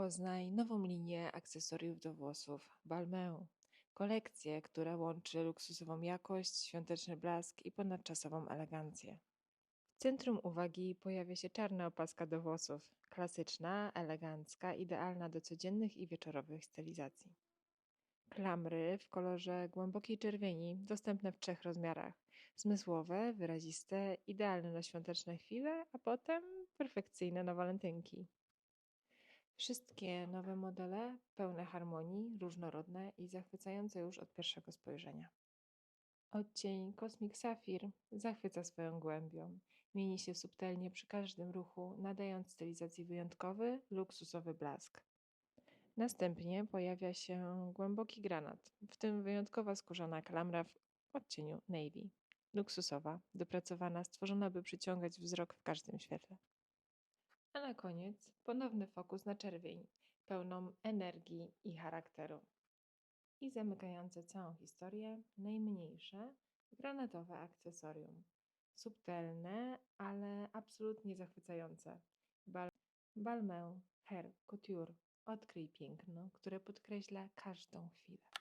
Poznaj nową linię akcesoriów do włosów Balmain. Kolekcję, która łączy luksusową jakość, świąteczny blask i ponadczasową elegancję. W centrum uwagi pojawia się czarna opaska do włosów. Klasyczna, elegancka, idealna do codziennych i wieczorowych stylizacji. Klamry w kolorze głębokiej czerwieni, dostępne w trzech rozmiarach. Zmysłowe, wyraziste, idealne na świąteczne chwile, a potem perfekcyjne na walentynki. Wszystkie nowe modele pełne harmonii, różnorodne i zachwycające już od pierwszego spojrzenia. Odcień Cosmic Sapphire zachwyca swoją głębią. Mieni się subtelnie przy każdym ruchu, nadając stylizacji wyjątkowy, luksusowy blask. Następnie pojawia się głęboki granat, w tym wyjątkowa skórzana klamra w odcieniu navy. Luksusowa, dopracowana, stworzona by przyciągać wzrok w każdym świetle. A na koniec ponowny fokus na czerwień, pełną energii i charakteru. I zamykające całą historię, najmniejsze, granatowe akcesorium. Subtelne, ale absolutnie zachwycające. Bal Balmain Hair Couture. Odkryj piękno, które podkreśla każdą chwilę.